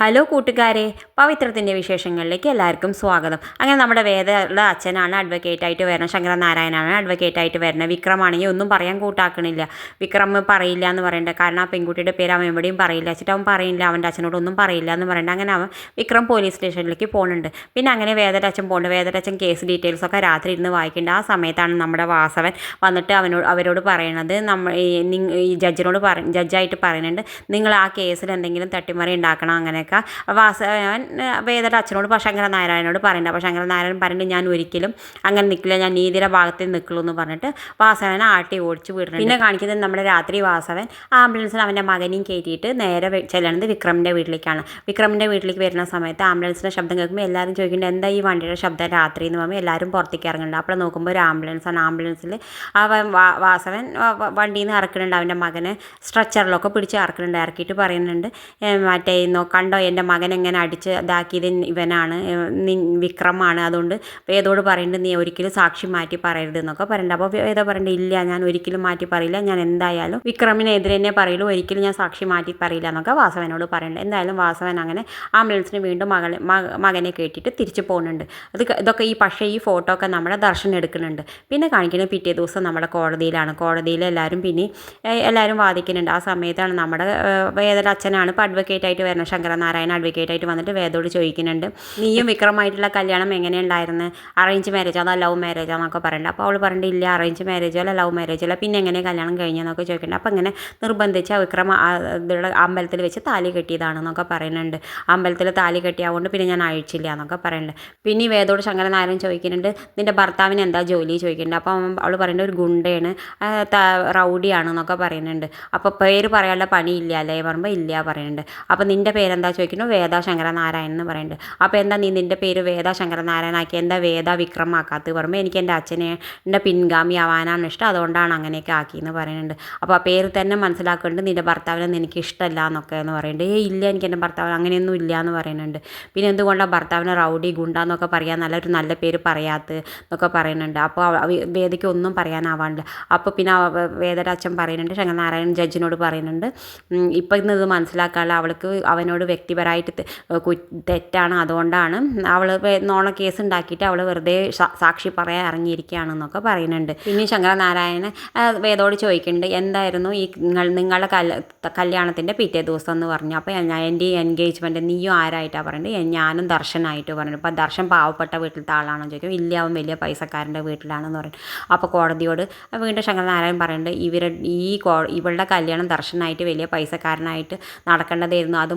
Hello കൂട്ടുകാരെ പവിത്രത്തിന്റെ വിശേഷങ്ങളിലേക്ക് എല്ലാവർക്കും സ്വാഗതം. അങ്ങനെ നമ്മുടെ വേദയുടെ അച്ഛനാണ് അഡ്വക്കേറ്റായിട്ട് വരുന്നത് ശങ്കരനാരായണനാണ് അഡ്വക്കേറ്റ് ആയിട്ട് വരുന്നത് വിക്രമാണെങ്കിൽ ഒന്നും പറയാൻ കൂട്ടാക്കണില്ല. വിക്രം പറയില്ല എന്ന് പറയണ്ട. കാരണം ആ പെൺകുട്ടിയുടെ പേര് അവൻ എവിടെയും പറയില്ല. വെച്ചിട്ട് അവൻ പറയില്ല അവന്റെ അച്ഛനോട് ഒന്നും പറയില്ല എന്ന് പറയണ്ട. അങ്ങനെ അവൻ വിക്രം പോലീസ് സ്റ്റേഷനിലേക്ക് പോകുന്നുണ്ട് പിന്നെ അങ്ങനെ വേദയുടെ അച്ഛൻ പോകുന്നുണ്ട് വേദയുടെ അച്ഛൻ കേസ് ഡീറ്റെയിൽസ് ഒക്കെ രാത്രി ഇരുന്ന് വായിക്കേണ്ട. ആ സമയത്താണ് നമ്മുടെ വാസവൻ വന്നിട്ട് അവനോട് അവരോട് പറയണത്. നമ്മൾ ഈ ജഡ്ജിനോട് പറ ജഡ്ജായിട്ട് പറയുന്നുണ്ട് നിങ്ങൾ ആ കേസിൽ എന്തെങ്കിലും തട്ടിമറി ഉണ്ടാക്കണം? അങ്ങനെയൊക്കെ വാസവൻ വേദയുടെ അച്ഛനോട് ഇപ്പോൾ ശങ്കരനാരായണനോട് പറയണ്ട. അപ്പോൾ ശങ്കര നാരായണൻ പറയുന്നുണ്ട് ഞാൻ ഒരിക്കലും അങ്ങനെ നിൽക്കില്ല ഞാൻ നീതിയുടെ ഭാഗത്ത് നിൽക്കുള്ളൂ എന്ന് പറഞ്ഞിട്ട് വാസവൻ ആട്ടി ഓടിച്ച് വിടുന്നുണ്ട്. പിന്നെ കാണിക്കുന്നത് നമ്മുടെ രാത്രി വാസവൻ ആംബുലൻസിൽ അവന്റെ മകനെയും കയറ്റിയിട്ട് നേരെ ചെല്ലണത് വിക്രമിന്റെ വീട്ടിലേക്കാണ്. വിക്രമിന്റെ വീട്ടിലേക്ക് വരുന്ന സമയത്ത് ആംബുലൻസിന്റെ ശബ്ദം കേൾക്കുമ്പോൾ എല്ലാവരും ചോദിക്കുന്നുണ്ട് എന്താ ഈ വണ്ടിയുടെ ശബ്ദം രാത്രി? എന്ന് പറയുമ്പോൾ എല്ലാവരും പുറത്തേക്ക് ഇറങ്ങുന്നുണ്ട്. അപ്പോൾ നോക്കുമ്പോൾ ഒരു ആംബുലൻസാണ്. ആംബുലൻസിൽ അവൻ വാസവൻ വണ്ടിയിൽ നിന്ന് ഇറക്കുന്നുണ്ട്. അവന്റെ മകനെ സ്ട്രെച്ചറിലൊക്കെ പിടിച്ച് ഇറക്കുന്നുണ്ട്. ഇറക്കിയിട്ട് പറയുന്നുണ്ട് "ഏ, മറ്റേ നോ കണ്ടോ എന്റെ മകൻ എങ്ങനെ അടിച്ച് ഇതാക്കിയത് ഇവനാണ് വിക്രമാണ് അതുകൊണ്ട് വേദോട് പറയുന്നുണ്ട് നീ ഒരിക്കലും സാക്ഷി മാറ്റി പറയരുത് എന്നൊക്കെ പറയുന്നുണ്ട് അപ്പോൾ വേദ പറയുന്നുണ്ട് ഇല്ല ഞാൻ ഒരിക്കലും മാറ്റി പറയില്ല ഞാൻ എന്തായാലും വിക്രമിനെതിരെ തന്നെ പറയുള്ളൂ ഒരിക്കലും ഞാൻ സാക്ഷി മാറ്റി പറയില്ല എന്നൊക്കെ വാസവനോട് പറയുന്നുണ്ട് എന്തായാലും വാസവൻ അങ്ങനെ ആംബുലൻസിന് വീണ്ടും മകളെ മകനെ കേട്ടിട്ട് തിരിച്ചു പോകുന്നുണ്ട്. അത് ഇതൊക്കെ ഈ പക്ഷേ ഈ ഫോട്ടോ ഒക്കെ നമ്മുടെ ദർശനം എടുക്കുന്നുണ്ട്. പിന്നെ കാണിക്കുന്നത് പിറ്റേ ദിവസം നമ്മുടെ കോടതിയിലാണ്. കോടതിയിൽ എല്ലാവരും പിന്നെ എല്ലാവരും വാദിക്കുന്നുണ്ട്. ആ സമയത്താണ് നമ്മുടെ വേദൻ അച്ഛനാണ് ഇപ്പോൾ അഡ്വക്കേറ്റ് ആയിട്ട് വരുന്നത് ശങ്കരനാരായണ അഡ്വക്കേറ്റ് ആയിട്ട് വന്നിട്ട് വേദോട് ചോദിക്കുന്നുണ്ട്. നീയും വിക്രമായിട്ടുള്ള കല്യാണം എങ്ങനെയുണ്ടായിരുന്നു? അറേഞ്ച് മാരേജ് അതോ ലവ് മാരേജ് എന്നൊക്കെ പറയുന്നുണ്ട് അപ്പോൾ അവൾ പറഞ്ഞിട്ട് ഇല്ല അറേഞ്ച് മാരേജോ അല്ല ലവ് മാരേജോ അല്ല. പിന്നെ എങ്ങനെ കല്യാണം കഴിഞ്ഞെന്നൊക്കെ ചോദിക്കുന്നുണ്ട്. അപ്പോൾ ഇങ്ങനെ നിർബന്ധിച്ച് വിക്രം ആ ഇതിലുള്ള അമ്പലത്തിൽ വെച്ച് താലി കെട്ടിയതാണെന്നൊക്കെ പറയുന്നുണ്ട്. അമ്പലത്തിൽ താലി കെട്ടിയാവുകൊണ്ട് പിന്നെ ഞാൻ അഴിച്ചില്ല എന്നൊക്കെ പറയുന്നുണ്ട്. പിന്നെ വേദോട് ശങ്കരനാരായണൻ ചോദിക്കുന്നുണ്ട് നിന്റെ ഭർത്താവിന് എന്താ ജോലി? ചോദിക്കുന്നുണ്ട്. അപ്പോൾ അവൾ പറയുന്നത് ഒരു ഗുണ്ടയാണ് റൗഡിയാണെന്നൊക്കെ പറയുന്നുണ്ട്. അപ്പോൾ പേര് പറയാനുള്ള പണിയില്ല അല്ലേ? പറയുമ്പോൾ ഇല്ല പറയുന്നുണ്ട്. അപ്പോൾ നിന്റെ പേരെന്താ ചോദിക്കുന്നു വേദ ശങ്കരനാരായണൻ എന്ന് പറയുന്നുണ്ട്. അപ്പോൾ എന്താ നീ നിന്റെ പേര് വേദ ശങ്കരനാരായണ ആക്കി എന്താ വേദ വിക്രമാക്കാത്ത പറയുമ്പോൾ എനിക്ക് എന്റെ അച്ഛനെ എന്റെ പിൻഗാമി ആവാനാണ് ഇഷ്ടം അതുകൊണ്ടാണ് അങ്ങനെയൊക്കെ ആക്കിയെന്ന് പറയുന്നുണ്ട്. അപ്പോൾ ആ പേര് തന്നെ മനസ്സിലാക്കുന്നുണ്ട് നിന്റെ ഭർത്താവിനെ എനിക്ക് ഇഷ്ടമല്ല എന്നൊക്കെ എന്ന് പറയുന്നുണ്ട്. ഏ ഇല്ല എനിക്ക് എന്റെ ഭർത്താവ് അങ്ങനെയൊന്നും ഇല്ല എന്ന് പറയുന്നുണ്ട്. പിന്നെ എന്തുകൊണ്ടാണ് ഭർത്താവിനെ റൗഡി ഗുണ്ട എന്നൊക്കെ പറയാൻ നല്ലൊരു നല്ല പേര് പറയാത്തത് എന്നൊക്കെ പറയുന്നുണ്ട്. അപ്പോൾ വേദയ്ക്ക് ഒന്നും പറയാനാവാണ്ട് അപ്പോൾ പിന്നെ വേദരാച്ചൻ പറയുന്നുണ്ട് ശങ്കരനാരായണൻ ജഡ്ജിനോട് പറയുന്നുണ്ട് ഇപ്പം ഇന്ന് ഇത് മനസ്സിലാക്കാനുള്ള അവൾക്ക് അവനോട് വ്യക്തിപരമായിട്ട് തെറ്റാണ് അതുകൊണ്ടാണ് അവൾ നോണ കേസ് ഉണ്ടാക്കിയിട്ട് അവൾ വെറുതെ സാക്ഷി പറയാൻ ഇറങ്ങിയിരിക്കുകയാണെന്നൊക്കെ പറയുന്നുണ്ട്. പിന്നെ ശങ്കരനാരായണൻ വേദോട് ചോദിക്കുന്നുണ്ട് എന്തായിരുന്നു ഈ നിങ്ങൾ നിങ്ങളുടെ കൽ കല്യാണത്തിന്റെ പിറ്റേ ദിവസം എന്ന് പറഞ്ഞു. അപ്പോൾ ഞാൻ എന്റെ എൻഗേജ്മെന്റ് നീയും ആരായിട്ടാണ് പറയുന്നത് "എ- ഞാനും ദർശനായിട്ട് പറഞ്ഞു അപ്പോൾ ദർശൻ പാവപ്പെട്ട വീട്ടിലത്തെ ആളാണോ ചോദിക്കും. ഇല്ല അവൻ വലിയ പൈസക്കാരന്റെ വീട്ടിലാണെന്ന് പറയും. അപ്പോൾ കോടതിയോട് വീണ്ടും ശങ്കരനാരായണൻ പറയുന്നുണ്ട് ഇവരുടെ ഈ കോ ഇവളുടെ കല്യാണം ദർശനായിട്ട് വലിയ പൈസക്കാരനായിട്ട് നടക്കേണ്ടതായിരുന്നു. അത്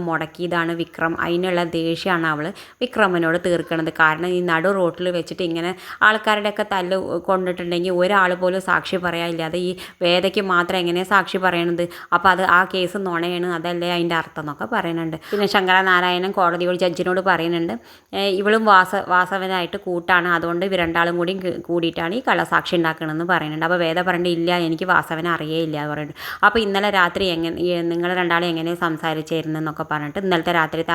മുടക്കിയതാണ് വിക്രം. അതിനുള്ള ദേഷ്യമാണ് അവൾ വിക്രമനോട് തീർക്കണത്. കാരണം ഈ നടു റോട്ടിൽ വെച്ചിട്ട് ഇങ്ങനെ ആൾക്കാരുടെയൊക്കെ തല്ല് കൊണ്ടിട്ടുണ്ടെങ്കിൽ ഒരാൾ പോലും സാക്ഷി പറയാനില്ലാതെ ഈ വേദയ്ക്ക് മാത്രം എങ്ങനെ സാക്ഷി പറയണത്? അപ്പോൾ അത് ആ കേസ് നുണയാണ്. അതല്ലേ അതിന്റെ അർത്ഥം എന്നൊക്കെ പറയുന്നുണ്ട്. പിന്നെ ശങ്കരനാരായണൻ കോടതിയോട് ജഡ്ജിനോട് പറയുന്നുണ്ട് ഇവളും വാസ വാസവനായിട്ട് കൂട്ടാണ്. അതുകൊണ്ട് ഇവർ രണ്ടാളും കൂടി കൂടിയിട്ടാണ് ഈ കള്ളസാക്ഷി ഉണ്ടാക്കണമെന്ന് പറയുന്നുണ്ട്. അപ്പോൾ വേദ പറയുന്നുണ്ട് ഇല്ല എനിക്ക് വാസവനെ അറിയേയില്ല പറയുന്നുണ്ട്. അപ്പോൾ ഇന്നലെ രാത്രി എങ്ങനെ നിങ്ങൾ രണ്ടാളും എങ്ങനെ സംസാരിച്ചിരുന്നെന്നൊക്കെ പറഞ്ഞിട്ട് ഇന്നലത്തെ രാത്രിത്തെ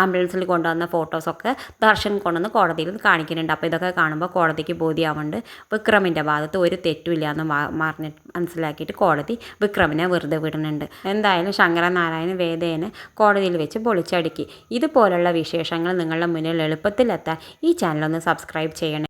ആംബുലൻസിൽ കൊണ്ടുവന്ന ഫോട്ടോസൊക്കെ ദർശൻ കൊണ്ടുവന്ന് കോടതിയിൽ കാണിക്കുന്നുണ്ട്. അപ്പോൾ ഇതൊക്കെ കാണുമ്പോൾ കോടതിക്ക് ബോധ്യമാവുന്നുണ്ട്. വിക്രമിന്റെ ഭാഗത്ത് ഒരു തെറ്റുമില്ല എന്ന് പറഞ്ഞ് മനസ്സിലാക്കിയിട്ട് കോടതി വിക്രമിനെ വെറുതെ വിടുന്നുണ്ട്. എന്തായാലും ശങ്കരനാരായണ വേദേനെ കോടതിയിൽ വെച്ച് പൊളിച്ചടുക്കി. ഇതുപോലുള്ള വിശേഷങ്ങൾ നിങ്ങളുടെ മുന്നിൽ എളുപ്പത്തിലെത്താൻ ഈ ചാനലൊന്ന് സബ്സ്ക്രൈബ് ചെയ്യണേ.